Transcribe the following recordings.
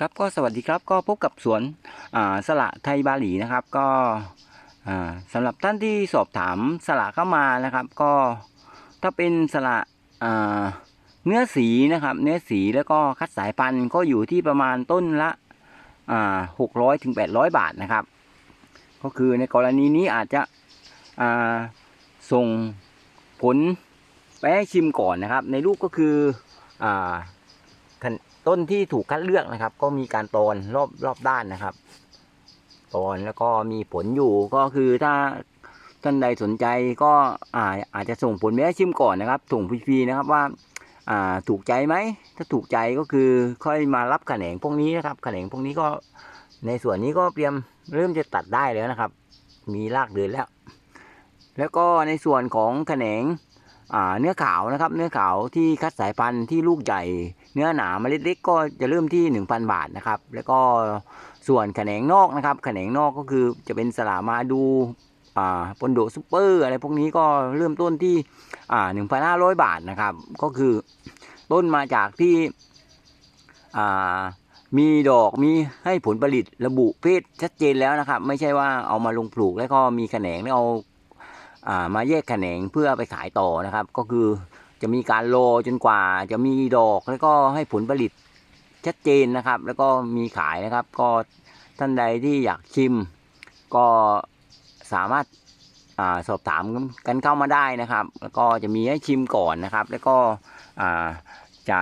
ครับก็สวัสดีครับก็พบกับสวนสละไทยบาหลีนะครับ ก็สำหรับท่านที่สอบถามสละเข้ามานะครับ ก็ถ้าเป็นสละเนื้อสีนะครับ เนื้อสีแล้วก็คัดสายพันธุ์ก็อยู่ที่ประมาณต้นละหกร้อยถึงแปดร้อยบาทนะครับ ก็คือในกรณีนี้อาจจะส่งผลไปให้ชิมก่อนนะครับ ในรูปก็คืออ ต้นที่ถูกคัดเลือกนะครับ ก็มีการตอนรอบรอบด้านนะครับ ตอนแล้วก็มีผลอยู่ก็คือถ้าท่านใดสนใจก็อาอาจจะส่งผลไปให้ชิมก่อนนะครับส่งฟรีๆนะครับว่าอ่าถูกใจไหมถ้าถูกใจก็คือค่อยมารับแขนงพวกนี้นะครับแขนงพวกนี้ก็ในส่วนนี้ก็เตรียมเริ่มจะตัดได้แล้วนะครับ มีรากเดินแล้ว แล้วก็ในส่วนของแขนง เนื้อขาวนะครับ เนื้อขาวที่คัดสายพันธุ์ที่ลูกใหญ่ เนื้อหนาเมล็ดเล็กก็จะเริ่มที่ 1,000 บาทนะครับ แล้วก็ส่วนแขนงนอกนะครับ แขนงนอกก็คือจะเป็นสลามาดูอ่าปนโดซูเปอร์อะไรพวกนี้ก็เริ่มต้นที่อ่า1,500บาทนะครับ ก็คือต้นมาจากที่อ่ามีดอกมีให้ผลผลิตระบุเพศชัดเจนแล้วนะครับ ไม่ใช่ว่าเอามาลงปลูกแล้วก็มีแขนงแล้วเอา มาแยกแขนงเพื่อไปขายต่อนะครับ ก็คือจะมีการโลจนกว่าจะมีดอกแล้วก็ให้ผลผลิตชัดเจนนะครับ แล้วก็มีขายนะครับ ก็ท่านใดที่อยากชิม ก็สามารถอ่าสอบถามกันเข้ามาได้นะครับ แล้วก็จะมีให้ชิมก่อนนะครับ แล้วก็จะ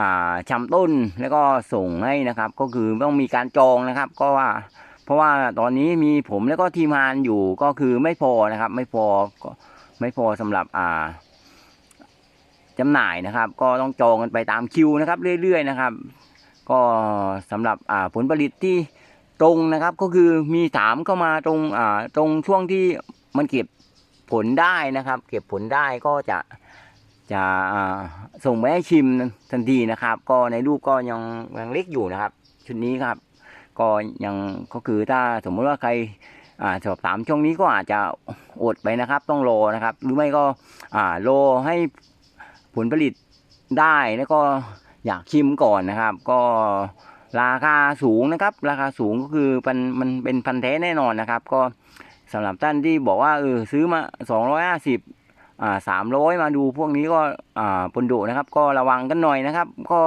อ่าชำต้นแล้วก็ส่งให้นะครับ ก็คือต้องมีการจองนะครับ ก็ว่า เพราะว่าตอนนี้มีผมแล้วก็ทีมงานอยู่ก็คือไม่พอนะครับ ไม่พอก็ไม่พอสำหรับอ่าจำหน่ายนะครับ ก็ต้องจองกันไปตามคิวนะครับ เรื่อยๆนะครับ ก็สำหรับอ่าผลผลิตที่ตรงนะครับ ก็คือมีถามเข้ามาตรงอ่าตรงช่วงที่มันเก็บผลได้นะครับ เก็บผลได้ก็จะจะส่งไปให้ชิมทันทีนะครับ ก็ในรูปก็ยังยังเล็กอยู่นะครับ ชุดนี้ครับ ก็ยังก็คือถ้าสมมติว่าใครอ่าสอบถามช่วงนี้ก็อาจจะอดไปนะครับ ต้องรอนะครับ หรือไม่ก็อ่ารอให้ผลผลิตได้แล้วก็อยากชิมก่อนนะครับ ก็ราคาสูงนะครับ ราคาสูงก็คือมันมันเป็นพันแท้แน่นอนนะครับ ก็สำหรับท่านที่บอกว่าเออซื้อมาสองร้อยห้าสิบอ่าสามร้อยมาดูพวกนี้ก็อ่าปนดุนะครับ ก็ระวังกันหน่อยนะครับ ก็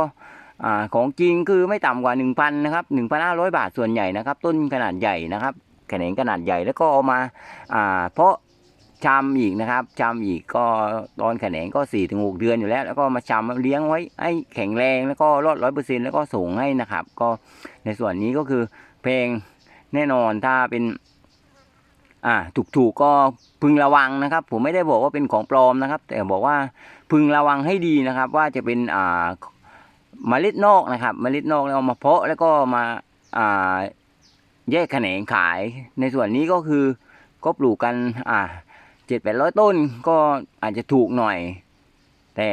อ่าของจริงคือไม่ต่ำกว่า 1,000นะครับ1,500 บาทส่วนใหญ่นะครับ ต้นขนาดใหญ่นะครับแขนงขนาดใหญ่แล้วก็เอามาอ่าเพราะชำอีกนะครับชำอีกก็ตอนแขนงก็4ี่ถึงหเดือนอยู่แล้ว แล้วก็มาชำเลี้ยงไว้ให้แข็งแรงแล้วก็รอดร้อยเปอร์เซ็นต์แล้วก็ส่งให้นะครับ ก็ในส่วนนี้ก็คือเพลงแน่นอนถ้าเป็นอ่าถูกๆก็พึงระวังนะครับ ผมไม่ได้บอกว่าเป็นของปลอมนะครับ แต่บอกว่าพึงระวังให้ดีนะครับ ว่าจะเป็นอ่า เมล็ดนอกนะครับ เมล็ดนอกแล้วเอามาเพาะแล้วก็มาอ่าแยกแขนงขาย ในส่วนนี้ก็คือก็ปลูกกันอ่าเจ็ดแปดร้อยต้นก็อาจจะถูกหน่อย แต่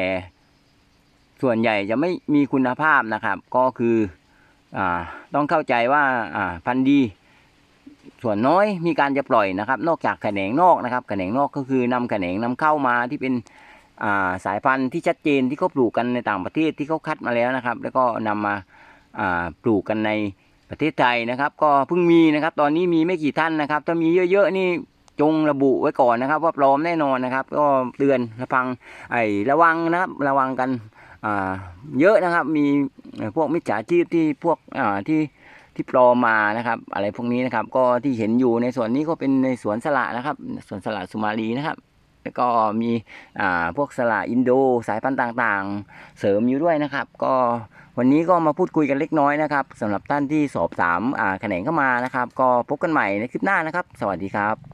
ส่วนใหญ่จะไม่มีคุณภาพนะครับ ก็คืออ่าต้องเข้าใจว่าอ่าพันธุ์ดี ส่วนน้อยมีการจะปล่อยนะครับ นอกจากแขนงนอกนะครับแขนงนอกก็คือนำแขนงนำเข้ามาที่เป็น สายพันธุ์ที่ชัดเจนที่เขาปลูกกันในต่างประเทศที่เขาคัดมาแล้วนะครับ แล้วก็นำมาาปลูกกันในประเทศไทยนะครับ ก็เพิ่งมีนะครับ ตอนนี้มีไม่กี่ท่านนะครับ ถ้ามีเยอะๆนี่จงระบุไว้ก่อนนะครับ ว่าปลอมแน่นอนนะครับ ก็เตือนระพังไอ้ระวังนะครับระวังกันเยอะนะครับ มีพวกมิจฉาชีพที่พวกที่ที่ปลอมมานะครับ อะไรพวกนี้นะครับ ก็ที่เห็นอยู่ในส่วนนี้ก็เป็นในสวนสละนะครับสวนสละสุมาลีนะครับ แล้วก็มีอ่าพวกสละอินโดสายพันธุ์ต่างๆ เสริมอยู่ด้วยนะครับ ก็วันนี้ก็มาพูดคุยกันเล็กน้อยนะครับสำหรับท่านที่สอบถามอ่าแขนงเข้ามานะครับ ก็พบกันใหม่ในคลิปหน้านะครับ สวัสดีครับ